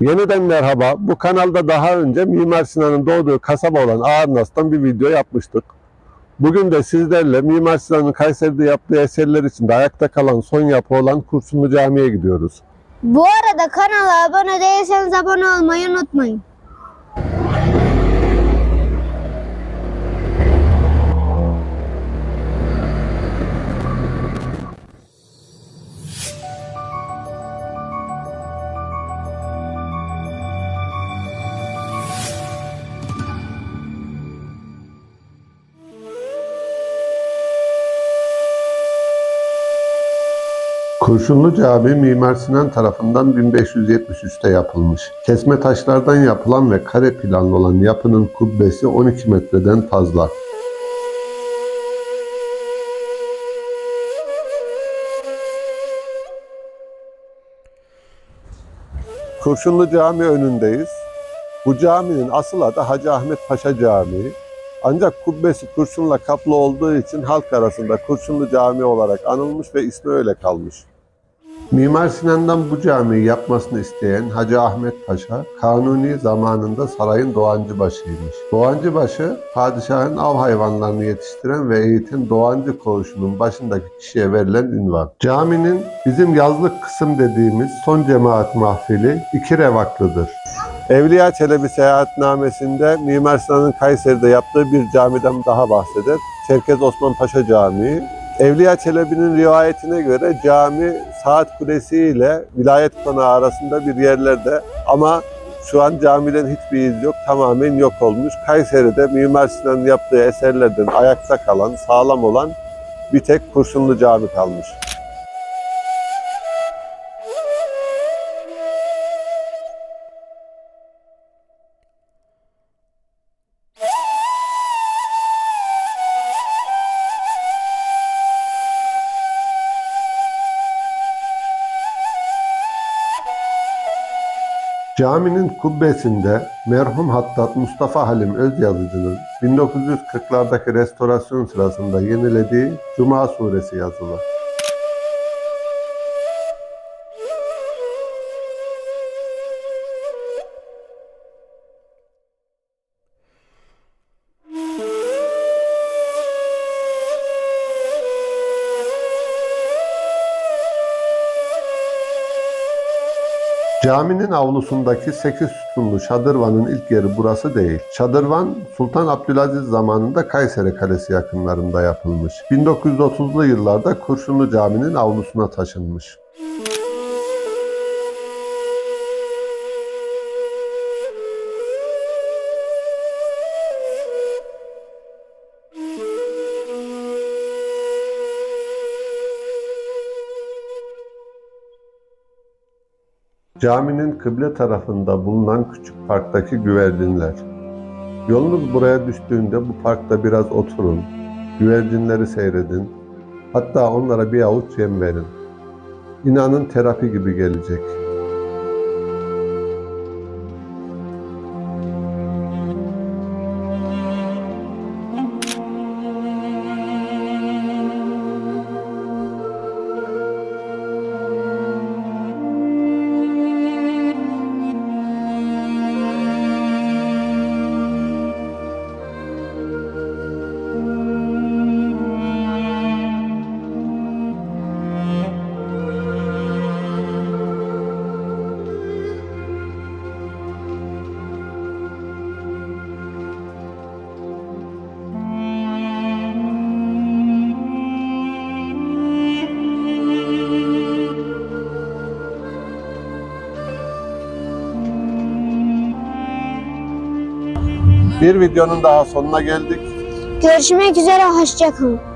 Yeniden merhaba. Bu kanalda daha önce Mimar Sinan'ın doğduğu kasaba olan Ağırnas'tan bir video yapmıştık. Bugün de sizlerle Mimar Sinan'ın Kayseri'de yaptığı eserler içinde ayakta kalan son yapı olan Kurşunlu Camii'ye gidiyoruz. Bu arada kanala abone değilseniz abone olmayı unutmayın. Kurşunlu Cami Mimar Sinan tarafından 1573'te yapılmış. Kesme taşlardan yapılan ve kare planlı olan yapının kubbesi 12 metreden fazla. Kurşunlu Cami önündeyiz. Bu caminin asıl adı Hacı Ahmet Paşa Camii. Ancak kubbesi kurşunla kaplı olduğu için halk arasında Kurşunlu Camii olarak anılmış ve ismi öyle kalmış. Mimar Sinan'dan bu camiyi yapmasını isteyen Hacı Ahmet Paşa, Kanuni zamanında sarayın Doğancıbaşı'ymış. Doğancıbaşı, padişahın av hayvanlarını yetiştiren ve eğiten Doğancı koğuşunun başındaki kişiye verilen ünvan. Caminin bizim yazlık kısım dediğimiz son cemaat mahfili iki revaklıdır. Evliya Çelebi seyahatnamesinde Mimar Sinan'ın Kayseri'de yaptığı bir camiden daha bahseder. Çerkez Osman Paşa Camii. Evliya Çelebi'nin rivayetine göre cami Saat Kulesi ile Vilayet Konağı arasında bir yerlerde ama şu an camiden hiçbir iz yok, tamamen yok olmuş. Kayseri'de Mimar Sinan'ın yaptığı eserlerden ayakta kalan, sağlam olan bir tek Kurşunlu Cami kalmış. Caminin kubbesinde merhum Hattat Mustafa Halim Özyazıcı'nın 1940'lardaki restorasyon sırasında yenilediği Cuma suresi yazılı. Caminin avlusundaki 8 sütunlu şadırvanın ilk yeri burası değil. Şadırvan Sultan Abdülaziz zamanında Kayseri Kalesi yakınlarında yapılmış. 1930'lu yıllarda Kurşunlu Cami'nin avlusuna taşınmış. Caminin kıble tarafında bulunan küçük parktaki güvercinler. Yolunuz buraya düştüğünde bu parkta biraz oturun, güvercinleri seyredin, hatta onlara bir avuç yem verin. İnanın terapi gibi gelecek. Bir videonun daha sonuna geldik. Görüşmek üzere, hoşçakalın.